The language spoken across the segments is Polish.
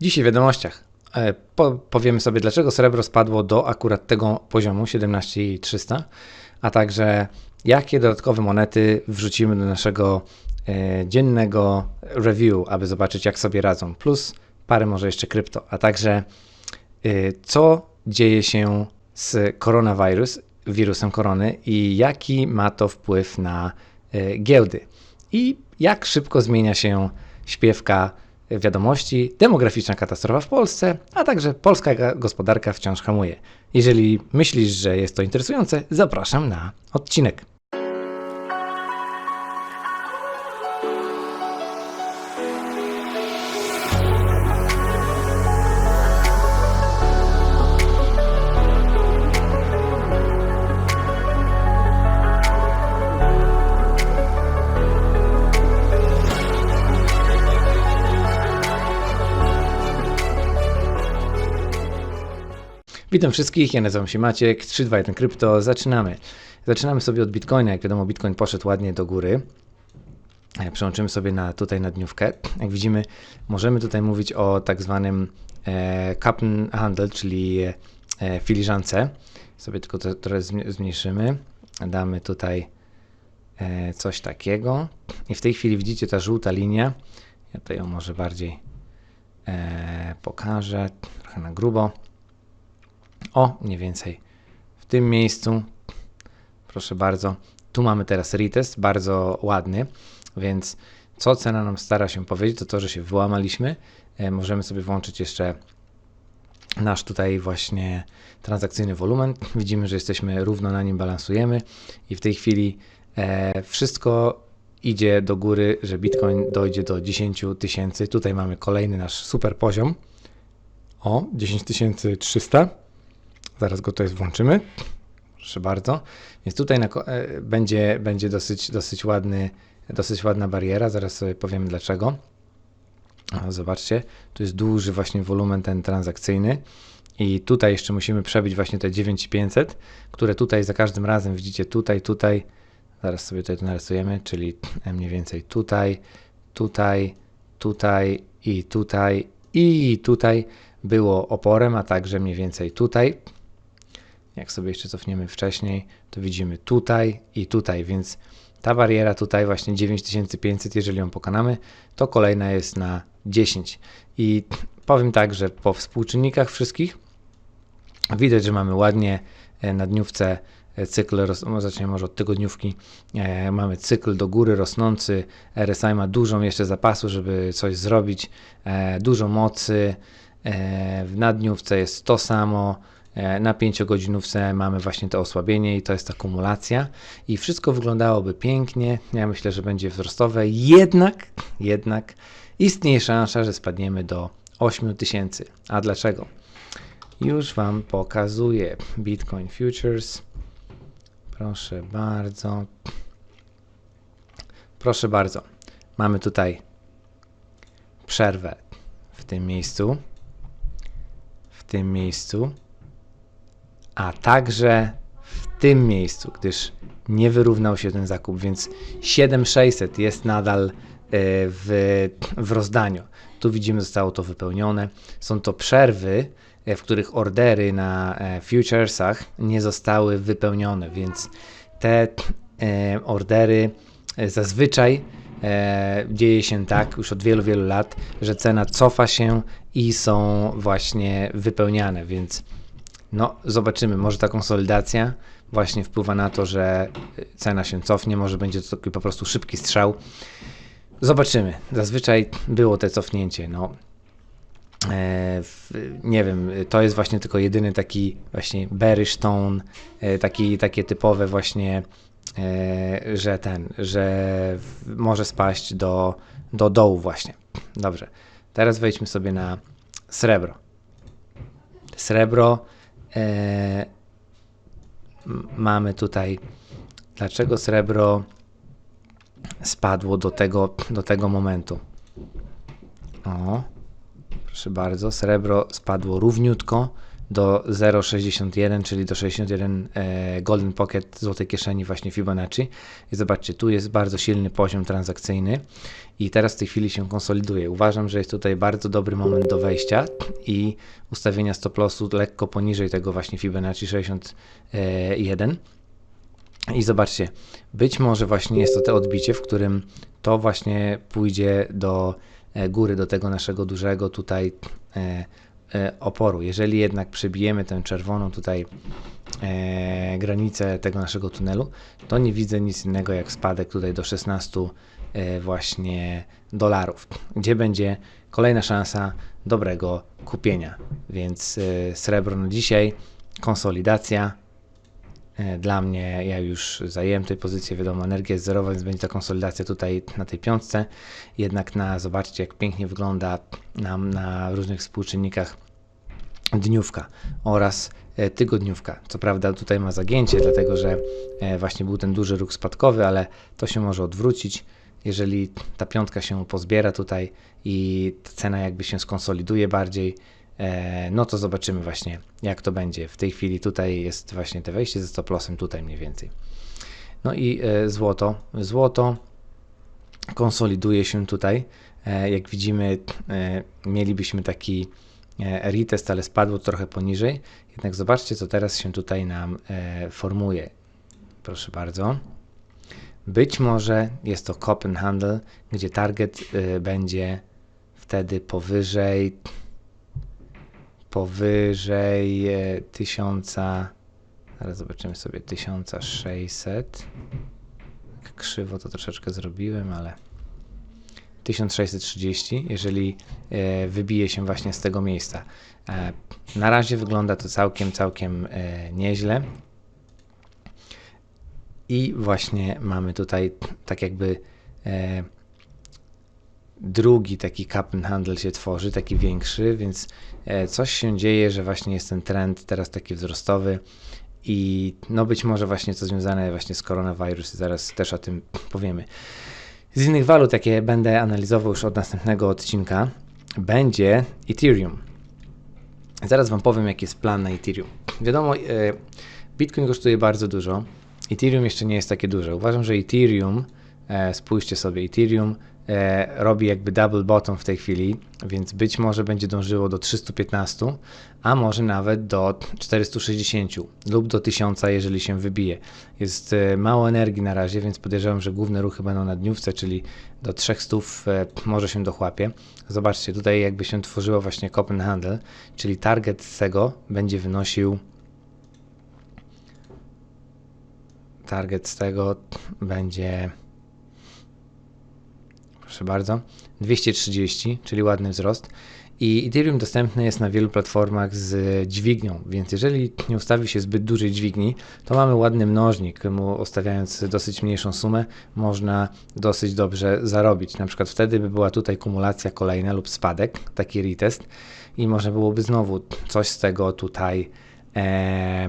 Dzisiaj w wiadomościach e, po, powiemy sobie, dlaczego srebro spadło do akurat tego poziomu 17300, a także jakie dodatkowe monety wrzucimy do naszego e, dziennego review, aby zobaczyć, jak sobie radzą. Plus parę może jeszcze krypto, a także e, co dzieje się z koronawirus, wirusem korony i jaki ma to wpływ na e, giełdy. I jak szybko zmienia się śpiewka wiadomości, demograficzna katastrofa w Polsce, a także polska gospodarka wciąż hamuje. Jeżeli myślisz, że jest to interesujące, zapraszam na odcinek. Witam wszystkich, ja nazywam się Maciek, 321 Krypto, zaczynamy. Zaczynamy sobie od Bitcoina, jak wiadomo Bitcoin poszedł ładnie do góry. E, Przełączymy sobie na, tutaj na dniówkę. Jak widzimy, możemy tutaj mówić o tak zwanym e, Kappen Handel, czyli e, filiżance. Sobie tylko to trochę zmniejszymy. Damy tutaj e, coś takiego. I w tej chwili widzicie ta żółta linia. Ja tutaj ją może bardziej e, pokażę, trochę na grubo. O, mniej więcej w tym miejscu. Proszę bardzo. Tu mamy teraz retest, bardzo ładny, więc co cena nam stara się powiedzieć, to to, że się wyłamaliśmy. E, możemy sobie włączyć jeszcze nasz tutaj właśnie transakcyjny wolumen. Widzimy, że jesteśmy równo na nim, balansujemy i w tej chwili e, wszystko idzie do góry, że Bitcoin dojdzie do 10 tysięcy. Tutaj mamy kolejny nasz super poziom. O, 10 300. Zaraz go tutaj włączymy. Proszę bardzo. Więc tutaj na, e, będzie, będzie dosyć, dosyć, ładny, dosyć ładna bariera. Zaraz sobie powiemy dlaczego. Zobaczcie, tu jest duży właśnie wolumen ten transakcyjny. I tutaj jeszcze musimy przebić właśnie te 9500, które tutaj za każdym razem widzicie tutaj, tutaj. Zaraz sobie tutaj to narysujemy, czyli mniej więcej tutaj, tutaj, tutaj i tutaj i tutaj było oporem, a także mniej więcej tutaj. Jak sobie jeszcze cofniemy wcześniej, to widzimy tutaj i tutaj, więc ta bariera tutaj właśnie 9500, jeżeli ją pokonamy, to kolejna jest na 10. I powiem tak, że po współczynnikach wszystkich widać, że mamy ładnie e, na dniówce e, cykl, no, zaczniemy może od tygodniówki, e, mamy cykl do góry rosnący, RSI ma dużą jeszcze zapasu, żeby coś zrobić, dużo mocy, w nadniówce jest to samo, e, na 5-godzinówce mamy właśnie to osłabienie i to jest akumulacja i wszystko wyglądałoby pięknie, ja myślę, że będzie wzrostowe, jednak, jednak istnieje szansa, że spadniemy do 8000. A dlaczego? Już Wam pokazuję. Bitcoin Futures. Proszę bardzo. Proszę bardzo. Mamy tutaj przerwę w tym miejscu. W tym miejscu. A także w tym miejscu, gdyż nie wyrównał się ten zakup, więc 7600 jest nadal e, w, w rozdaniu. Tu widzimy, zostało to wypełnione. Są to przerwy, e, w których ordery na e, futuresach nie zostały wypełnione, więc te ordery zazwyczaj dzieje się tak już od wielu, wielu lat, że cena cofa się i są właśnie wypełniane, więc no, zobaczymy. Może ta konsolidacja właśnie wpływa na to, że cena się cofnie, może będzie to taki po prostu szybki strzał. Zobaczymy. Zazwyczaj było te cofnięcie. No, e, nie wiem, to jest właśnie tylko jedyny taki właśnie bearish tone, e, taki, takie typowe właśnie, e, że ten, że może spaść do, do dołu właśnie. Dobrze. Teraz wejdźmy sobie na srebro. Srebro e, mamy tutaj, dlaczego srebro spadło do tego, do tego momentu. O, proszę bardzo, srebro spadło równiutko do 0,61, czyli do 61 e, Golden Pocket złotej kieszeni właśnie Fibonacci. I zobaczcie, tu jest bardzo silny poziom transakcyjny i teraz w tej chwili się konsoliduje. Uważam, że jest tutaj bardzo dobry moment do wejścia i ustawienia stop lossu lekko poniżej tego właśnie Fibonacci 61. I zobaczcie, być może właśnie jest to te odbicie, w którym to właśnie pójdzie do e, góry, do tego naszego dużego tutaj e, oporu. Jeżeli jednak przebijemy tę czerwoną tutaj granicę tego naszego tunelu, to nie widzę nic innego jak spadek tutaj do 16 właśnie dolarów, gdzie będzie kolejna szansa dobrego kupienia. Więc srebro na dzisiaj, konsolidacja, E, dla mnie, ja już zajęłem tej pozycji, wiadomo, energia jest zerowa, więc będzie ta konsolidacja tutaj na tej piątce. Jednak na, zobaczcie, jak pięknie wygląda nam na różnych współczynnikach dniówka oraz e, tygodniówka. Co prawda tutaj ma zagięcie, dlatego że e, właśnie był ten duży ruch spadkowy, ale to się może odwrócić. Jeżeli ta piątka się pozbiera tutaj i cena jakby się skonsoliduje bardziej, E, no to zobaczymy właśnie, jak to będzie. W tej chwili tutaj jest właśnie te wejście ze stop lossem, tutaj mniej więcej. No i złoto. Złoto konsoliduje się tutaj. Jak widzimy, mielibyśmy taki retest, ale spadło trochę poniżej. Jednak zobaczcie, co teraz się tutaj nam formuje. Proszę bardzo. Być może jest to Copenhagen, gdzie target będzie wtedy powyżej powyżej 1000, e, zaraz zobaczymy sobie 1600. Tak krzywo to troszeczkę zrobiłem, ale 1630, jeżeli e, wybije się właśnie z tego miejsca. E, na razie wygląda to całkiem, całkiem nieźle. I właśnie mamy tutaj tak jakby drugi taki handel się tworzy, taki większy, więc e, coś się dzieje, że właśnie jest ten trend teraz taki wzrostowy i no być może właśnie to związane właśnie z koronawirusem, zaraz też o tym powiemy. Z innych walut, jakie będę analizował już od następnego odcinka, będzie Ethereum. Zaraz Wam powiem, jaki jest plan na Ethereum. Wiadomo, e, Bitcoin kosztuje bardzo dużo, Ethereum jeszcze nie jest takie duże. Uważam, że Ethereum, e, spójrzcie sobie, Ethereum robi jakby double bottom w tej chwili, więc być może będzie dążyło do 315, a może nawet do 460 lub do 1000, jeżeli się wybije. Jest e, mało energii na razie, więc podejrzewam, że główne ruchy będą na dniówce, czyli do 300 e, może się dochłapie. Zobaczcie, tutaj jakby się tworzyło właśnie Copenhagen, czyli target tego będzie wynosił target z tego będzie proszę bardzo, 230, czyli ładny wzrost. I Ethereum dostępny jest na wielu platformach z dźwignią, więc jeżeli nie ustawi się zbyt dużej dźwigni, to mamy ładny mnożnik. Mu ustawiając dosyć mniejszą sumę, można dosyć dobrze zarobić. Na przykład wtedy by była tutaj kumulacja kolejna lub spadek, taki retest, i można byłoby znowu coś z tego tutaj e,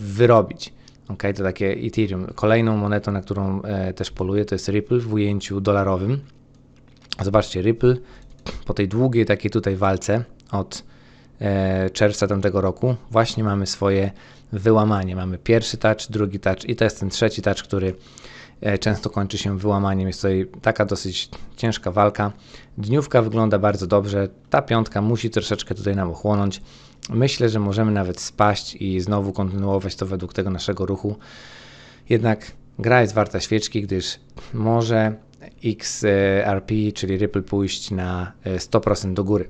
wyrobić. Ok, to takie Ethereum. Kolejną monetą, na którą e, też poluję, to jest Ripple w ujęciu dolarowym. Zobaczcie, Ripple po tej długiej takiej tutaj walce od e, czerwca tamtego roku właśnie mamy swoje wyłamanie. Mamy pierwszy touch, drugi touch i to jest ten trzeci touch, który e, często kończy się wyłamaniem. Jest tutaj taka dosyć ciężka walka. Dniówka wygląda bardzo dobrze. Ta piątka musi troszeczkę tutaj nam ochłonąć. Myślę, że możemy nawet spaść i znowu kontynuować to według tego naszego ruchu. Jednak gra jest warta świeczki, gdyż może XRP, czyli Ripple, pójść na 100% e, do góry.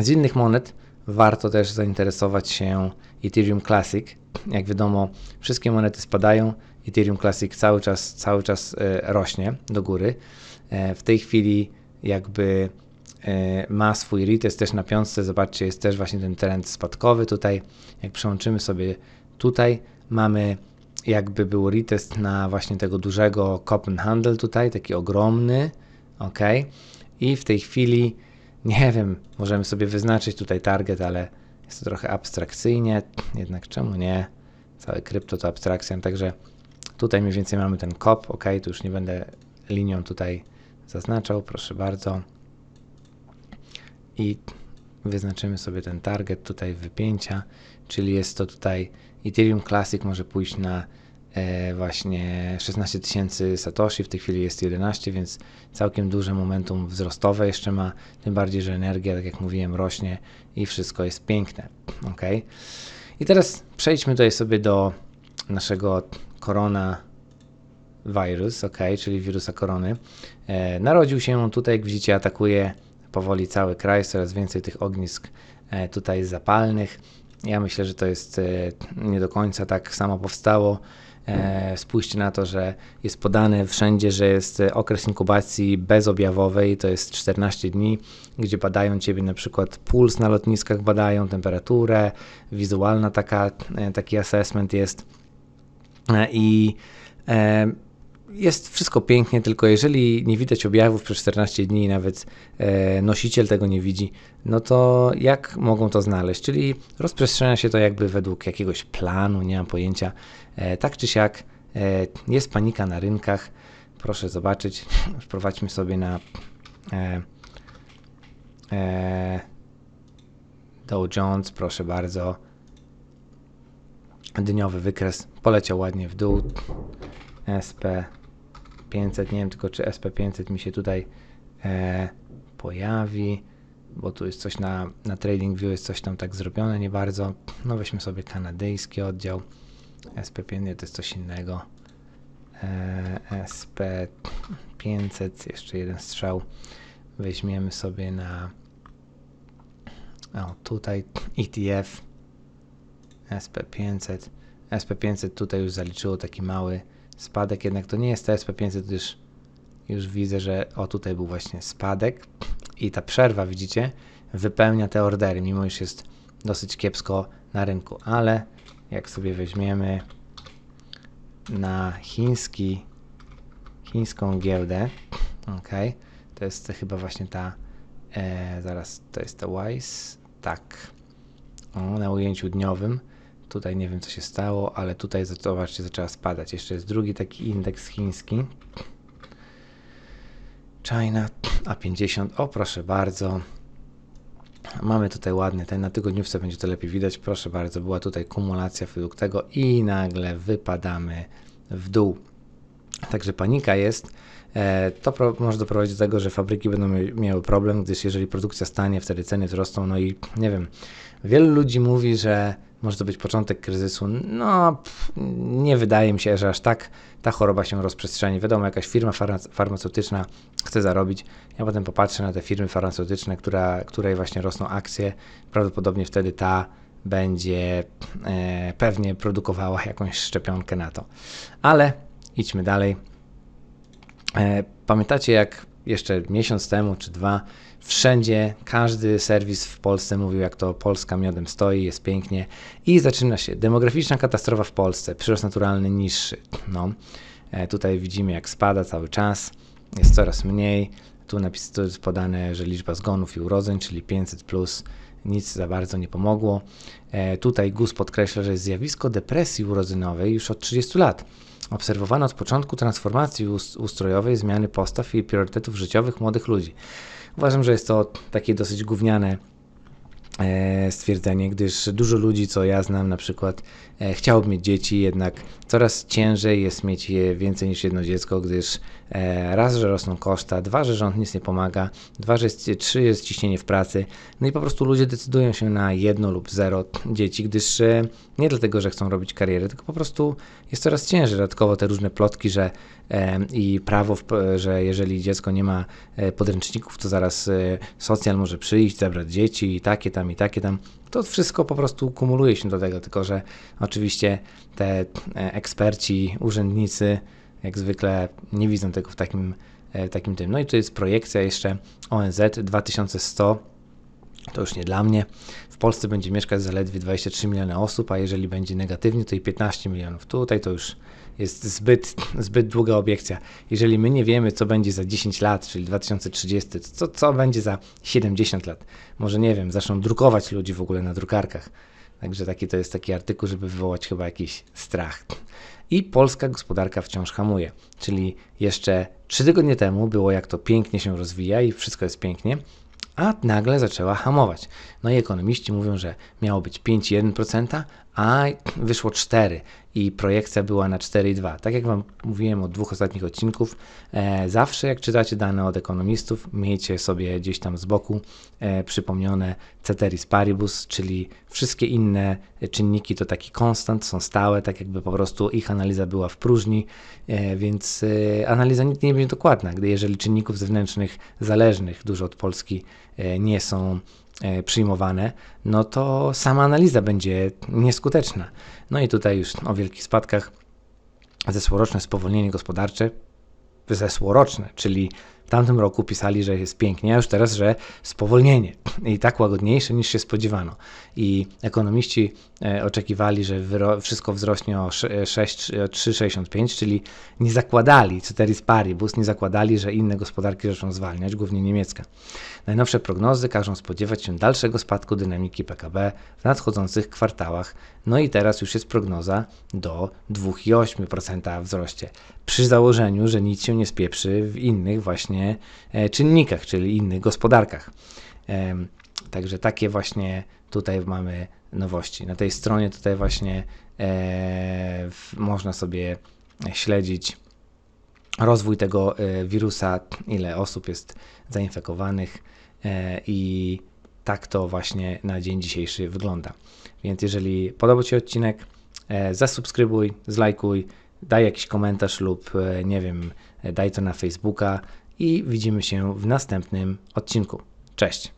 Z innych monet warto też zainteresować się Ethereum Classic. Jak wiadomo, wszystkie monety spadają. Ethereum Classic cały czas, cały czas e, rośnie do góry. E, w tej chwili jakby ma swój retest też na piątce. Zobaczcie, jest też właśnie ten trend spadkowy tutaj. Jak przełączymy sobie tutaj, mamy jakby był retest na właśnie tego dużego Copenhagen tutaj, taki ogromny, ok. I w tej chwili, nie wiem, możemy sobie wyznaczyć tutaj target, ale jest to trochę abstrakcyjnie, jednak czemu nie? Całe krypto to abstrakcja, także tutaj mniej więcej mamy ten kop, ok, tu już nie będę linią tutaj zaznaczał, proszę bardzo i wyznaczymy sobie ten target tutaj wypięcia, czyli jest to tutaj Ethereum Classic może pójść na e, właśnie 16 tysięcy Satoshi, w tej chwili jest 11, więc całkiem duże momentum wzrostowe jeszcze ma, tym bardziej, że energia, tak jak mówiłem, rośnie i wszystko jest piękne. ok? I teraz przejdźmy tutaj sobie do naszego korona virus, ok, czyli wirusa korony. E, narodził się tutaj, jak widzicie, atakuje powoli cały kraj, coraz więcej tych ognisk e, tutaj zapalnych. Ja myślę, że to jest e, nie do końca tak samo powstało. E, spójrzcie na to, że jest podane wszędzie, że jest okres inkubacji bezobjawowej, to jest 14 dni, gdzie badają ciebie na przykład puls na lotniskach, badają temperaturę, wizualna taka, taki assessment jest i jest wszystko pięknie, tylko jeżeli nie widać objawów przez 14 dni i nawet e, nosiciel tego nie widzi, no to jak mogą to znaleźć? Czyli rozprzestrzenia się to jakby według jakiegoś planu, nie mam pojęcia. E, tak czy siak e, jest panika na rynkach. Proszę zobaczyć, wprowadźmy sobie na Dow Jones, proszę bardzo. Dniowy wykres poleciał ładnie w dół. SP500, nie wiem tylko czy SP500 mi się tutaj e, pojawi, bo tu jest coś na, na TradingView, jest coś tam tak zrobione, nie bardzo. No weźmy sobie kanadyjski oddział. SP500 to jest coś innego. E, SP500, jeszcze jeden strzał. Weźmiemy sobie na o, tutaj ETF SP500. SP500 tutaj już zaliczyło taki mały spadek, jednak to nie jest to SP500, gdyż już widzę, że o tutaj był właśnie spadek i ta przerwa, widzicie, wypełnia te ordery, mimo iż jest dosyć kiepsko na rynku, ale jak sobie weźmiemy na chiński, chińską giełdę, ok, to jest chyba właśnie ta, e, zaraz, to jest ta WISE, tak, o, na ujęciu dniowym, Tutaj nie wiem co się stało, ale tutaj zobaczcie zaczęła spadać. Jeszcze jest drugi taki indeks chiński. China A50. O proszę bardzo. Mamy tutaj ładny, ten na tygodniówce będzie to lepiej widać. Proszę bardzo, była tutaj kumulacja według tego i nagle wypadamy w dół. Także panika jest. E, to pro, może doprowadzić do tego, że fabryki będą miały problem, gdyż jeżeli produkcja stanie, wtedy ceny wzrosną. No i nie wiem, wielu ludzi mówi, że może to być początek kryzysu. No, nie wydaje mi się, że aż tak ta choroba się rozprzestrzeni. Wiadomo, jakaś firma farmaceutyczna chce zarobić. Ja potem popatrzę na te firmy farmaceutyczne, która, której właśnie rosną akcje. Prawdopodobnie wtedy ta będzie e, pewnie produkowała jakąś szczepionkę na to. Ale idźmy dalej. E, pamiętacie, jak jeszcze miesiąc temu czy dwa Wszędzie, każdy serwis w Polsce mówił, jak to Polska miodem stoi, jest pięknie. I zaczyna się demograficzna katastrofa w Polsce, przyrost naturalny niższy. No, e, tutaj widzimy, jak spada cały czas, jest coraz mniej. Tu, napis, tu jest podane, że liczba zgonów i urodzeń, czyli 500 plus, nic za bardzo nie pomogło. E, tutaj GUS podkreśla, że zjawisko depresji urodzynowej już od 30 lat. Obserwowano od początku transformacji ustrojowej, zmiany postaw i priorytetów życiowych młodych ludzi. Uważam, że jest to takie dosyć gówniane stwierdzenie, gdyż dużo ludzi, co ja znam na przykład, e, chciałoby mieć dzieci, jednak coraz ciężej jest mieć je więcej niż jedno dziecko, gdyż e, raz, że rosną koszta, dwa, że rząd nic nie pomaga, dwa, że jest, trzy, jest ciśnienie w pracy, no i po prostu ludzie decydują się na jedno lub zero dzieci, gdyż nie dlatego, że chcą robić karierę, tylko po prostu jest coraz ciężej. Dodatkowo te różne plotki, że i prawo, że jeżeli dziecko nie ma podręczników, to zaraz socjal może przyjść, zabrać dzieci i takie tam, i takie tam. To wszystko po prostu kumuluje się do tego, tylko że oczywiście te e, eksperci, urzędnicy jak zwykle nie widzą tego w takim, e, takim tym. No i tu jest projekcja jeszcze ONZ 2100 to już nie dla mnie. W Polsce będzie mieszkać zaledwie 23 miliony osób, a jeżeli będzie negatywnie, to i 15 milionów. Tutaj to już jest zbyt, zbyt długa obiekcja. Jeżeli my nie wiemy, co będzie za 10 lat, czyli 2030, to co, co będzie za 70 lat? Może nie wiem, zaczną drukować ludzi w ogóle na drukarkach. Także taki to jest taki artykuł, żeby wywołać chyba jakiś strach. I polska gospodarka wciąż hamuje. Czyli jeszcze 3 tygodnie temu było jak to pięknie się rozwija i wszystko jest pięknie, a nagle zaczęła hamować. No i ekonomiści mówią, że miało być 5,1%, a wyszło 4 i projekcja była na 4,2. Tak jak Wam mówiłem od dwóch ostatnich odcinków, e, zawsze jak czytacie dane od ekonomistów, miejcie sobie gdzieś tam z boku e, przypomnione ceteris paribus, czyli wszystkie inne czynniki to taki konstant, są stałe, tak jakby po prostu ich analiza była w próżni, e, więc e, analiza nigdy nie będzie dokładna, gdy jeżeli czynników zewnętrznych zależnych dużo od Polski e, nie są przyjmowane, no to sama analiza będzie nieskuteczna. No i tutaj już o wielkich spadkach zeszłoroczne spowolnienie gospodarcze, zeszłoroczne, czyli w tamtym roku pisali, że jest pięknie, a już teraz, że spowolnienie i tak łagodniejsze niż się spodziewano. I ekonomiści e, oczekiwali, że wszystko wzrośnie o sze- 6, o 3,65, czyli nie zakładali, ceteris paribus, nie zakładali, że inne gospodarki zaczną zwalniać, głównie niemiecka. Najnowsze prognozy każą spodziewać się dalszego spadku dynamiki PKB w nadchodzących kwartałach. No i teraz już jest prognoza do 2,8% wzroście. Przy założeniu, że nic się nie spieprzy w innych właśnie e, czynnikach, czyli innych gospodarkach. Także takie właśnie tutaj mamy nowości. Na tej stronie tutaj właśnie e, można sobie śledzić rozwój tego e, wirusa, ile osób jest zainfekowanych i tak to właśnie na dzień dzisiejszy wygląda. Więc jeżeli podobał Ci się odcinek, zasubskrybuj, zlajkuj, daj jakiś komentarz lub nie wiem, daj to na Facebooka i widzimy się w następnym odcinku. Cześć!